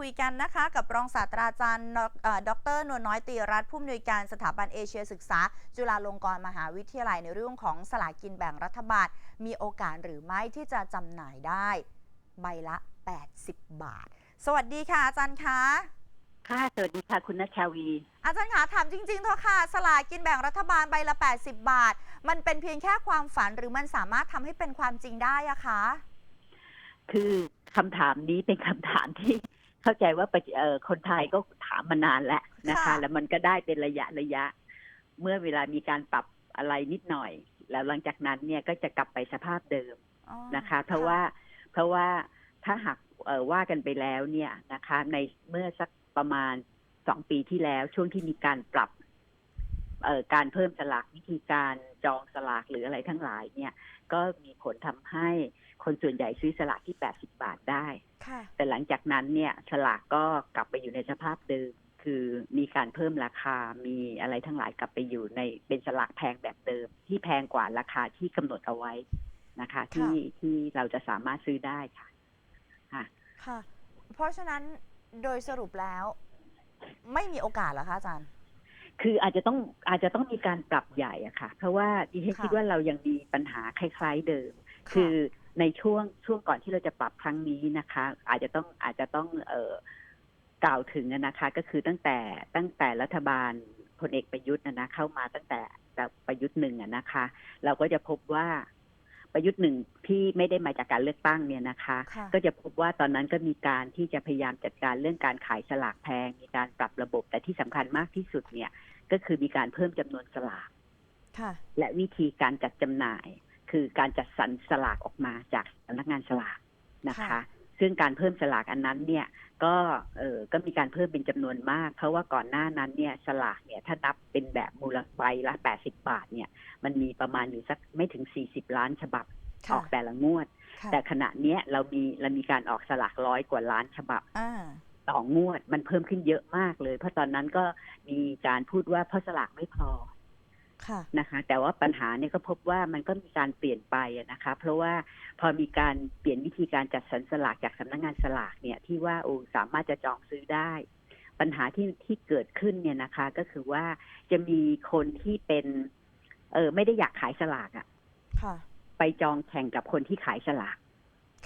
คุยกันนะคะ กับรองศาสตราจารย์ดอกเอ่อดรนวลน้อยตีรัตน์ผู้อำนวยการสถาบันเอเชียศึกษา จุฬาลงกรณ์มหาวิทยาลัยในเรื่องของสลากกินแบ่งรัฐบาล มีโอกาสหรือไม่ที่จะจำหน่ายได้ใบละ 80 บาท สวัสดีค่ะอาจารย์คะค่ะ สวัสดีค่ะ คุณนัชชาวี อาจารย์คะถามจริงๆเถอะค่ะ สลากกินแบ่งรัฐบาลใบละ 80 บาท มันเป็นเพียงแค่ความฝันหรือมันสามารถทำให้เป็นความจริงได้อะคะ คือคำถามนี้เป็นคำถามที่ เข้าใจว่าประเอ่อคนไทยก็ถามมานานแล้วนะคะค่ะแล้วมันก็ได้เป็นระยะระยะ เมื่อเวลามีการปรับอะไรนิดหน่อย แล้วหลังจากนั้นเนี่ยก็จะกลับไปสภาพเดิมอ๋อนะคะ เพราะว่าเพราะว่าถ้าหากเอ่อว่ากันไปแล้วเนี่ยนะคะ ในเมื่อสักประมาณสองปีที่แล้วช่วงที่มีการปรับเอ่อการเพิ่มสลากวิธีการจองสลากหรืออะไรทั้งหลายเนี่ย ก็มีผลทำให้ คนส่วนใหญ่ซื้อสลากที่ 80 บาทได้ค่ะแต่หลังจากนั้นเนี่ยสลากก็กลับไปอยู่ในสภาพเดิม คือมีการเพิ่มราคา มีอะไรทั้งหลายกลับไปอยู่ในเป็นสลากแพงแบบเดิม ที่แพงกว่าราคาที่กำหนดเอาไว้นะคะ ที่ที่เราจะสามารถซื้อได้ค่ะค่ะ ค่ะ เพราะฉะนั้นโดยสรุปแล้ว ไม่มีโอกาสเหรอคะอาจารย์คืออาจจะต้องอาจจะต้องมีการปรับใหญ่อะค่ะ เพราะว่าดิฉันค่ะคิดว่าเรายังมีปัญหาคล้าย ๆเดิม คือ ในช่วงช่วงก่อนที่เราจะปรับครั้งนี้นะคะ อาจจะต้องอาจจะต้องเอ่อกล่าวถึงอะนะคะ ก็คือตั้งแต่ตั้งแต่รัฐบาลพลเอกประยุทธ์นะนะเข้ามาตั้งแต่แต่ประยุทธ์หนึ่งอะนะคะ เราก็จะพบว่าประยุทธ์หนึ่งที่ไม่ได้มาจากการเลือกตั้งเนี่ยนะคะค่ะก็จะพบว่าตอนนั้นก็มีการที่จะพยายามจัดการเรื่องการขายสลากแพง มีการปรับระบบแต่ที่สำคัญมากที่สุดเนี่ย ก็คือมีการเพิ่มจำนวนสลากค่ะและวิธีการจัดจำหน่าย คือการจัดสรรสลากออกมาจากสำนักงานสลากนะคะค่ะซึ่งการเพิ่มสลากอันนั้นเนี่ยก็เออก็มีการเพิ่มเป็นจำนวนมาก เพราะว่าก่อนหน้านั้นเนี่ยสลากเนี่ยถ้านับเป็นแบบมูลใบละ 80 บาทเนี่ยมันมีประมาณอยู่สักไม่ถึง 40 ล้านฉบับอค่ะอกแต่ละงวดค่ะแต่ขณะเนี้ยเรามีเรามีการออกสลากร้อยกว่าล้านฉบับอ่าต่องวดมันเพิ่มขึ้นเยอะมากเลย เพราะตอนนั้นก็มีการพูดว่าเพราะสลากไม่พอค่ะ นะคะ แต่ว่าปัญหาเนี่ยก็พบว่ามันก็มีการเปลี่ยนไปอะนะคะ เพราะว่าพอมีการเปลี่ยนวิธีการจัดสรรสลากจากสำนักงานสลากเนี่ยที่ว่าโอ้สามารถจะจองซื้อได้ ปัญหาที่ที่เกิดขึ้นเนี่ยนะคะ ก็คือว่าจะมีคนที่เป็นเออไม่ได้อยากขายสลากอะค่ะ ไปจองแข่งกับคนที่ขายสลาก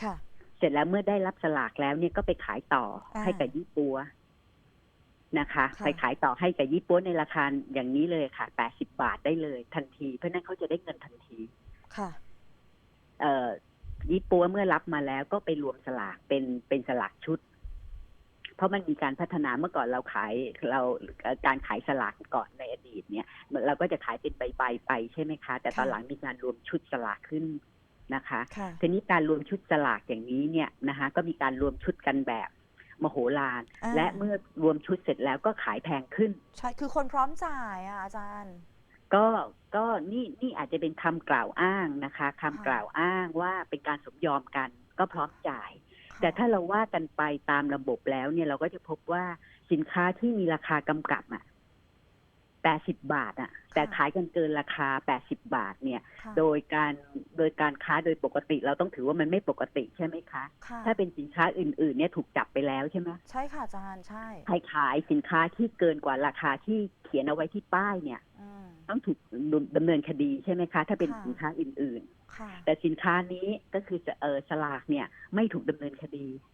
ค่ะ เสร็จแล้วเมื่อได้รับสลากแล้วเนี่ยก็ไปขายต่ออ่าให้กับยี่ปัว นะคะค่ะไปขายต่อให้กับยี่ปัวในราคาอย่างนี้เลยค่ะแปดสิบาทได้เลยทันที เพราะฉะนั้นเขาจะได้เงินทันที ค่ะ เอ่อยี่ปัวเมื่อรับมาแล้วก็ไปรวมสลากเป็นเป็นสลากชุด เพราะมันมีการพัฒนาเมื่อก่อนเราขายเราเอ่อการขายสลากก่อนในอดีตเนี่ยเราก็จะขายเป็นใบๆไปใช่ไหมคะ แต่ตอนค่ะหลังมีการรวมชุดสลากขึ้นนะคะค่ะทีนี้การรวมชุดสลากอย่างนี้เนี่ยนะคะ ก็มีการรวมชุดกันแบบ มโหฬารอ่า และเมื่อรวมชุดเสร็จแล้วก็ขายแพงขึ้น ใช่คือคนพร้อมจ่ายอะอาจารย์ ก็ก็นี่นี่อาจจะเป็นคำกล่าวอ้างนะคะคำค่ะกล่าวอ้างว่าเป็นการสมยอมกันก็พร้อมจ่าย ค่ะแต่ถ้าเราว่ากันไปตามระบบแล้วเนี่ยเราก็จะพบว่าสินค้าที่มีราคากำกับอะ แปดสิบบาทอะแต่ขายกันเกินราคาแปดสิบบาทเนี่ยค่ะโดยการโดยการค้าโดยปกติเราต้องถือว่ามันไม่ปกติใช่ไหมคะค่ะถ้าเป็นสินค้าอื่นๆเนี่ยถูกจับไปแล้วใช่ไหมใช่ค่ะอาจารย์ใช่ใครขายสินค้าที่เกินกว่าราคาที่เขียนเอาไว้ที่ป้ายเนี่ยอืมต้องถูกดำเนินคดีใช่ไหมคะ ถ้าเป็นค่ะสินค้าอื่นค่ะๆแต่สินค้านี้ก็คือจะเออสลากเนี่ยไม่ถูกดำเนินคดีอืม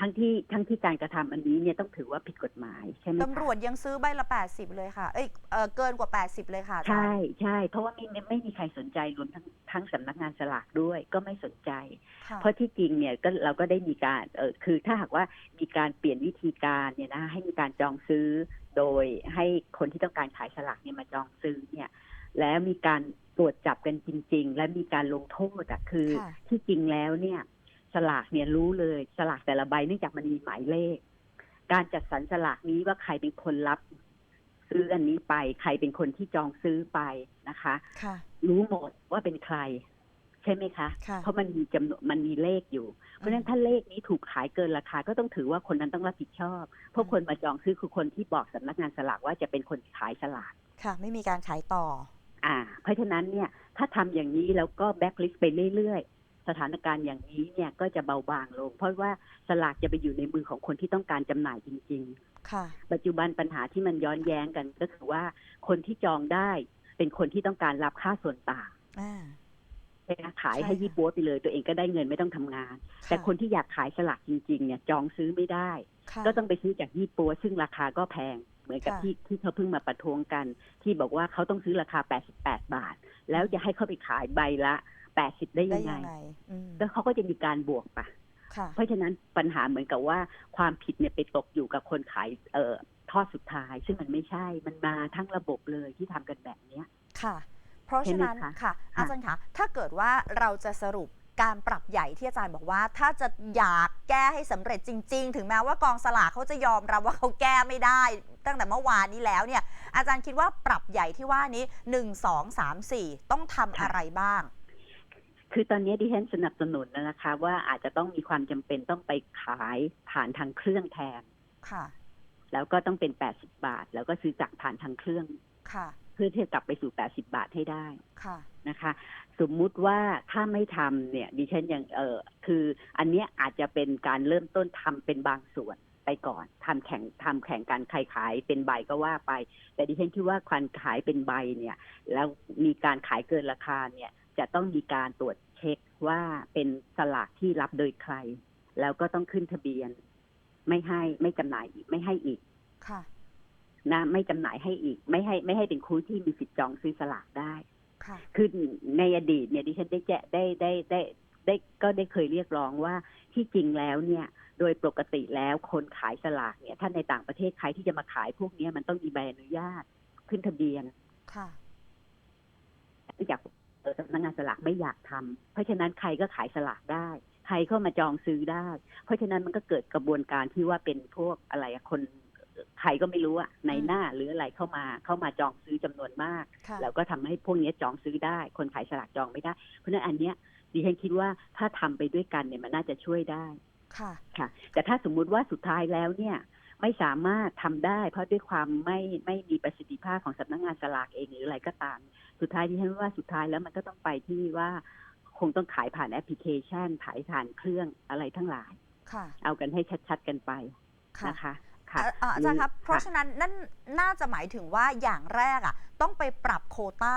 ทั้งที่ทั้งที่การกระทำอันนี้เนี่ยต้องถือว่าผิดกฎหมายใช่ไหมคะตำรวจยังซื้อใบละ80เลยค่ะ เอ้ยเออเกินกว่า80เลยค่ะอาจารใช่ย์ใช่เพราะว่าไม่ไม่ไม่มีใครสนใจรวมทั้งทั้งสำนักงานสลากด้วยก็ไม่สนใจค่ะเพราะที่จริงเนี่ยก็เราก็ได้มีการเออคือถ้าหากว่ามีการเปลี่ยนวิธีการเนี่ยนะให้มีการจองซื้อโดยให้คนที่ต้องการขายสลากเนี่ยมาจองซื้อเนี่ย แล้วมีการตรวจจับกันจริง ๆ และมีการลงโทษอะคือค่ะที่จริงแล้วเนี่ย สลากเนี่ยรู้เลยสลากแต่ละใบเนื่องจากมันมีหมายเลข การจัดสรรสลากนี้ว่าใครเป็นคนรับ ซื้ออันนี้ไป ใครเป็นคนที่จองซื้อไปนะคะค่ะรู้หมดว่าเป็นใคร ใช่ไหมคะค่ะเพราะมันมีจำนวนมันมีเลขอยู่ เพราะฉะนั้นถ้าเลขนี้ถูกขายเกินราคาก็ต้องถือว่าคนนั้นต้องรับผิดชอบ เพราะคนมาจองซื้อคือคนที่บอกสำนักงานสลากว่าจะเป็นคนขายสลากค่ะ ไม่มีการขายต่อ อ่า เพราะฉะนั้นเนี่ย ถ้าทำอย่างนี้แล้วก็แบ็คลิสต์ไปเรื่อย สถานการณ์อย่างนี้เนี่ยก็จะเบาบางลง เพราะว่าสลากจะไปอยู่ในมือของคนที่ต้องการจำหน่ายจริงค่ะๆปัจจุบันปัญหาที่มันย้อนแย้งกันก็คือว่าคนที่จองได้เป็นคนที่ต้องการรับค่าส่วนต่างอ่าใช่ไหมขายใช่ให้ค่ะยี่ปัวไปเลย ตัวเองก็ได้เงินไม่ต้องทำงาน แต่คนที่อยากขายสลากจริง ๆ เนี่ย จองซื้อไม่ได้ค่ะก็ต้องไปซื้อจากยี่ปัว ซึ่งราคาก็แพงเหมือนกับค่ะที่ที่เขาเพิ่งมาประท้วงกัน ที่บอกว่าเขาต้องซื้อราคา 88 บาท แล้วจะให้เขาไปขายใบละ 80ได้ได้ยังไงยังไงอืมแล้วเขาก็จะมีการบวกปะค่ะเพราะฉะนั้นปัญหาเหมือนกับว่าความผิดเนี่ยไปตกอยู่กับคนขายเอ่อทอดสุดท้าย ซึ่งมันไม่ใช่มันมาทั้งระบบเลยที่ทำกันแบบเนี้ยค่ะ เพราะฉะนั้นเห็นไหมคะค่ะค่ะ อาจารย์คะถ้าเกิดว่าเราจะสรุปการปรับใหญ่ที่อาจารย์บอกว่า ถ้าจะอยากแก้ให้สำเร็จจริง ๆ ถึงแม้ว่ากองสลากเขาจะยอมรับว่าเขาแก้ไม่ได้ ตั้งแต่เมื่อวานนี้แล้วเนี่ย อาจารย์คิดว่าปรับใหญ่ที่ว่านี้ 1 2 3 4 ต้องทำอะไรบ้าง คือตอนนี้ดิฉันสนับสนุนนะคะ ว่าอาจจะต้องมีความจำเป็นต้องไปขายผ่านทางเครื่องแทน ค่ะ แล้วก็ต้องเป็น80บาท แล้วก็ซื้อจากผ่านทางเครื่อง ค่ะ เพื่อที่จะกลับไปสู่80บาทให้ได้ ค่ะนะคะ สมมุติว่าถ้าไม่ทำเนี่ยดิฉันยังเออคือ อันเนี้ยอาจจะเป็นการเริ่มต้นทำเป็นบางส่วนไปก่อนทำแข่งทำแข่งกันใครขายเป็นใบก็ว่าไป แต่ดิฉันคิดว่าการขายเป็นใบเนี่ย แล้วมีการขายเกินราคาเนี่ย จะต้องมีการตรวจเช็คว่าเป็นสลากที่รับโดยใคร แล้วก็ต้องขึ้นทะเบียน ไม่ให้ไม่จำหน่ายอีกไม่ให้อีกค่ะ นะ ไม่จำหน่ายให้อีก ไม่ให้ ไม่ให้เป็นคู่ที่มีสิทธิ์จองซื้อสลากได้ค่ะคือในอดีตเนี่ยดิฉันได้แจ้ได้ได้ได้ได้ก็ได้เคยเรียกร้องว่าที่จริงแล้วเนี่ย โดยปกติแล้วคนขายสลากเนี่ย ถ้าในต่างประเทศใครที่จะมาขายพวกเนี้ยมันต้องมีใบอนุญาตขึ้นทะเบียนค่ะอยากเอ่อ สำนักงานสลากไม่อยากทำเพราะฉะนั้นใครก็ขายสลากได้ ใครเข้ามาจองซื้อได้ เพราะฉะนั้นมันก็เกิดกระบวนการที่ว่าเป็นพวกอะไรอะคนใครก็ไม่รู้อะในหน้าหรืออะไรเข้ามาเข้ามาจองซื้อจำนวนมากค่ะแล้วก็ทำให้พวกนี้จองซื้อได้ คนขายสลากจองไม่ได้ เพราะฉะนั้นอันเนี้ยดิฉันคิดว่าถ้าทำไปด้วยกันเนี่ยมันน่าจะช่วยได้ค่ะค่ะ แต่ถ้าสมมุติว่าสุดท้ายแล้วเนี่ย ไม่สามารถทำได้ เพราะด้วยความไม่ไม่มีประสิทธิภาพของสำนักงานสลากเองหรืออะไรก็ตาม สุดท้ายที่ฉันว่าสุดท้ายแล้วมันก็ต้องไปที่ว่าคงต้องขายผ่านแอปพลิเคชันขายผ่านเครื่องอะไรทั้งหลายค่ะเอากันให้ชัดๆกันไปค่ะนะคะค่ะอะอะอาจารย์ครับค่ะเพราะฉะนั้นนั่นน่าจะหมายถึงว่าอย่างแรกอะ ต้องไปปรับโควต้า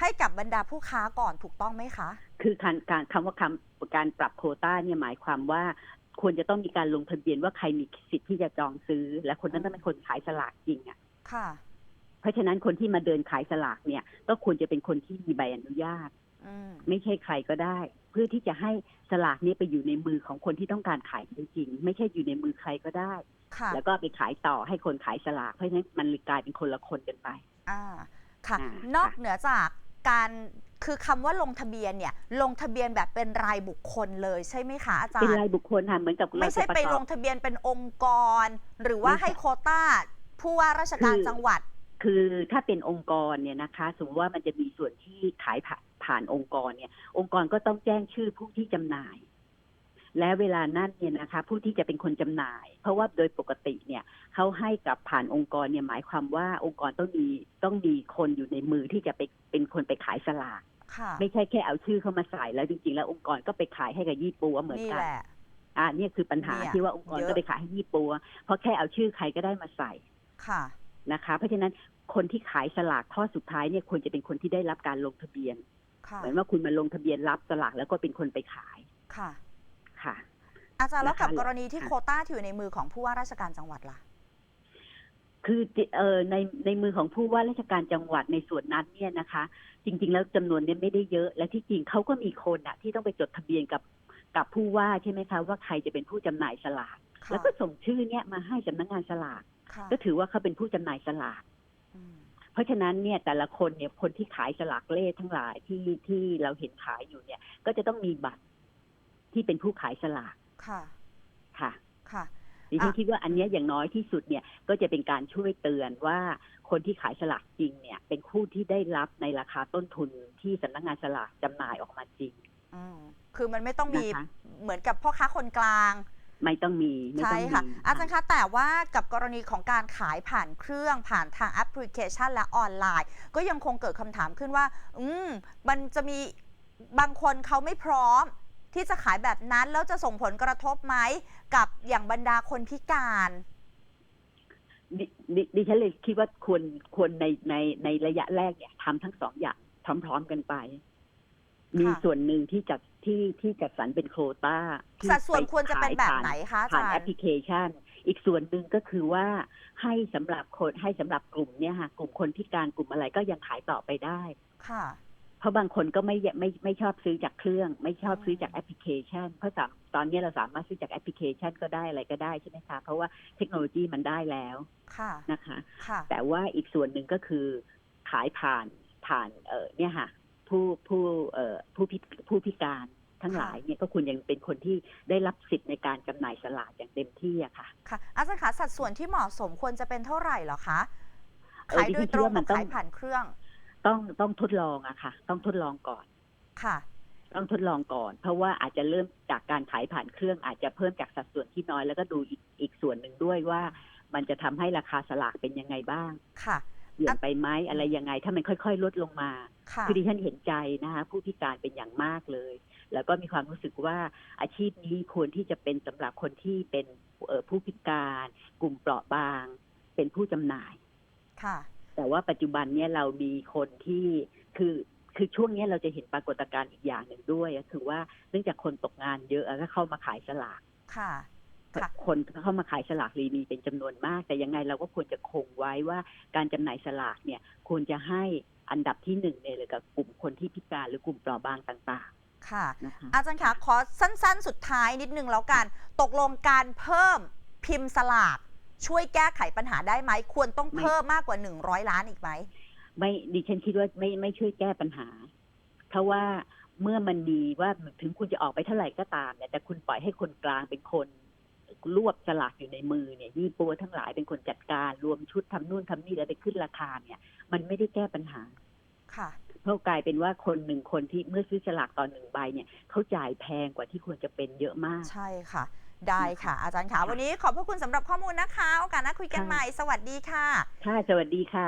ให้กับบรรดาผู้ค้าก่อนถูกต้องไหมคะ คือการการคำว่าคำการปรับโควต้าเนี่ยหมายความว่า ควรจะต้องมีการลงทะเบียนว่าใครมีสิทธิ์ที่จะจองซื้อ และคนนั้นต้องเป็นคนขายสลากจริงอะค่ะ เพราะฉะนั้นคนที่มาเดินขายสลากเนี่ย ก็ควรจะเป็นคนที่มีใบอนุญาตอืมไม่ใช่ใครก็ได้ เพื่อที่จะให้สลากเนี้ไปอยู่ในมือของคนที่ต้องการขายจริงๆไม่ใช่อยู่ในมือใครก็ได้ค่ะแล้วก็ไปขายต่อให้คนขายสลากเพราะฉะนั้นมันเลยกลายเป็นคนละคนกันไป อ่า ค่ะอ่านอกค่ะเหนือจากการ คือคำว่าลงทะเบียนเนี่ย ลงทะเบียนแบบเป็นรายบุคคลเลยใช่ไหมคะอาจารเป็นย์ รายบุคคลค่ะเหมือนกับไม่เราใช่จะประไปกลอบ งทะเบียนเป็นองค์กร หรือว่าไม่ใช่ให้โควต้าผู้ว่าราชการคือ จังหวัด คือถ้าเป็นองค์กรเนี่ยนะคะ สมมติว่ามันจะมีส่วนที่ขายผ่านผ่านองค์กรเนี่ย องค์กรก็ต้องแจ้งชื่อผู้ที่จำหน่าย และเวลานั้นเนี่ยนะคะผู้ที่จะเป็นคนจำหน่าย เพราะว่าโดยปกติเนี่ยเขาให้กับผ่านองค์กรเนี่ยหมายความว่าองค์กรต้องมีต้องมีคนอยู่ในมือที่จะไปเป็นคนไปขายสลากค่ะไม่ใช่แค่เอาชื่อเข้ามาใส่แล้วจริงๆ แล้วองค์กรก็ไปขายให้กับยี่ปัวเหมือนนี่กัแหนละอ่าเนี่ยคือปัญหาเนี่ยที่ว่าองค์กรเยอะก็ไปขายให้ยี่ปัว เพราะแค่เอาชื่อใครก็ได้มาใส่ค่ะนะคะ เพราะฉะนั้นคนที่ขายสลากข้อสุดท้ายเนี่ยควรจะเป็นคนที่ได้รับการลงทะเบียนค่ะเหมือนว่าคุณมาลงทะเบียนรับสลากแล้วก็เป็นคนไปขายค่ะ ค่ะ อาจารย์แล้วกับนะคะกรณีที่ค่ะโควต้าที่อยู่ในมือของผู้ว่าราชการจังหวัดล่ะ คือเอ่อในในมือของผู้ว่าราชการจังหวัดในส่วนนั้นเนี่ยนะคะ จริง ๆ แล้วจำนวนเนี่ยไม่ได้เยอะ และที่จริงเขาก็มีคนอะที่ต้องไปจดทะเบียนกับกับผู้ว่าใช่ไหมคะว่าใครจะเป็นผู้จำหน่ายสลากค่ะแล้วก็ส่งชื่อเนี่ยมาให้สำนักงานสลากค่ะก็ถือว่าเขาเป็นผู้จำหน่ายสลากอืมเพราะฉะนั้นเนี่ยแต่ละคนเนี่ยคนที่ขายสลากเล่ทั้งหลายที่ที่เราเห็นขายอยู่เนี่ย ก็จะต้องมีบัตร ที่เป็นผู้ขายสลากค่ะ ค่ะ ค่ะดิฉันอะคิดว่าอันเนี้ยอย่างน้อยที่สุดเนี่ยก็จะเป็นการช่วยเตือนว่าคนที่ขายสลากจริงเนี่ย เป็นผู้ที่ได้รับในราคาต้นทุนที่สำนักงานสลากจำหน่ายออกมาจริงอืมคือมันไม่ต้องมีนะคะเหมือนกับพ่อค้าคนกลาง ไม่ต้องมีไม่ใช่ต้องมีค่ะ อาจารย์คะแต่ว่ากับกรณีของการขายผ่านเครื่องผ่านทางแอปพลิเคชันและออนไลน์ ก็ยังคงเกิดคำถามขึ้นว่า อืมมันจะมีบางคนเขาไม่พร้อม ที่จะขายแบบนั้นแล้วจะส่งผลกระทบไหมกับอย่างบรรดาคนพิการดิดิดิฉันเลยคิดว่าควรควรในในในระยะแรกเนี่ยทำทั้งสองอย่างพร้อมๆกันไป มีค่ะ ส่วนหนึ่งที่จัดที่ที่จัดสรรเป็นโควต้าที่สัดส่วนไปควรจะเป็นขายแบบผ่าไหนคะอาผ่านจารแอปย์ พลิเคชัน อีกส่วนหนึ่งก็คือว่าให้สำหรับคนให้สำหรับกลุ่มเนี่ยค่ะกลุ่มคนพิการกลุ่มอะไรก็ยังขายต่อไปได้ ค่ะ เพราะบางคนก็ไม่ไม่ไม่ชอบซื้อจากเครื่อง ไม่ชอบอืมซื้อจากแอปพลิเคชัน เพราะสามตอนนี้เราสามารถซื้อจากแอปพลิเคชันก็ได้อะไรก็ได้ใช่ไหมคะเพราะว่าเทคโนโลยีมันได้แล้วค่ะนะคะค่ะแต่ว่าอีกส่วนหนึ่งก็คือขายผ่านผ่านเออเนี่ยค่ะ ผู้ผู้เอ่อผู้พิผู้พิการทั้งหลายเนี่ยก็ควรยังเป็นคนที่ได้รับสิทธิ์ในการจำหน่ายสลากอย่างเต็มที่อะค่ะค่ะอาจารย์คะสัดส่วนที่เหมาะสมควรจะเป็นเท่าไหร่เหรอคะเออขายดิโดฉัยนตรงคิดว่ามักับนต้องขายผ่านเครื่อง ต้องต้องทดลองอะค่ะ ต้องทดลองก่อน ค่ะ ต้องทดลองก่อน เพราะว่าอาจจะเริ่มจากการขายผ่านเครื่องอาจจะเพิ่มจากสัดส่วนที่น้อยแล้วก็ดูอีกอีกส่วนหนึ่งด้วยว่า มันจะทำให้ราคาสลากเป็นยังไงบ้าง ค่ะเปลี่ยนไปไหมอะไรยังไง ถ้ามันค่อย ๆ ลดลงมาค่ะคือดิฉันเห็นใจนะคะผู้พิการเป็นอย่างมากเลย แล้วก็มีความรู้สึกว่าอาชีพนี้ควรที่จะเป็นสำหรับคนที่เป็นเอ่อผู้พิการ กลุ่มเปราะบาง เป็นผู้จำหน่าย ค่ะ แต่ว่าปัจจุบันเนี่ยเรามีคนที่คือคือช่วงเนี้ยเราจะเห็นปรากฏการณ์อีกอย่างหนึ่งด้วยก็คือว่าเนื่องจากคนตกงานเยอะก็เข้ามาขายสลากค่ะค่ะคนเข้ามาขายสลากรีมีเป็นจำนวนมาก แต่ยังไงเราก็ควรจะคงไว้ว่าการจำหน่ายสลากเนี่ยควรจะให้อันดับที่หนึ่งเนี่ยเลยกับกลุ่มคนที่พิการหรือกลุ่มเปราะบางต่างค่ะๆนะคะอาจารย์คะขอสั้นๆ สุดท้ายนิดนึงแล้วกัน ตกลงการเพิ่มพิมพ์สลาก ช่วยแก้ไขปัญหาได้ไหม ควรต้องไม่เพิ่มมากกว่า100ล้านอีกไหม ไม่ดิฉันคิดว่าไม่ไม่ช่วยแก้ปัญหา เพราะว่าเมื่อมันมีว่าถึงคุณจะออกไปเท่าไหร่ก็ตามเนี่ยแต่คุณปล่อยให้คนกลางเป็นคนรวบสลากอยู่ในมือเนี่ยยี่ปัวทั้งหลายเป็นคนจัดการ รวมชุดทำนู่นทำนี่แล้วไปขึ้นราคาเนี่ย มันไม่ได้แก้ปัญหา ค่ะเพราะกลายเป็นว่าคนหนึ่งคนที่เมื่อซื้อสลากตอนหนึ่งใบเนี่ยเขาจ่ายแพงกว่าที่ควรจะเป็นเยอะมาก ใช่ค่ะ ได้ค่ะ อาจารย์คะวันนี้ขอบพระคุณสำหรับข้อมูลนะคะ โอกาสหน้าคุยกันค่ะใหม่ สวัสดีค่ะ ค่ะ สวัสดีค่ะ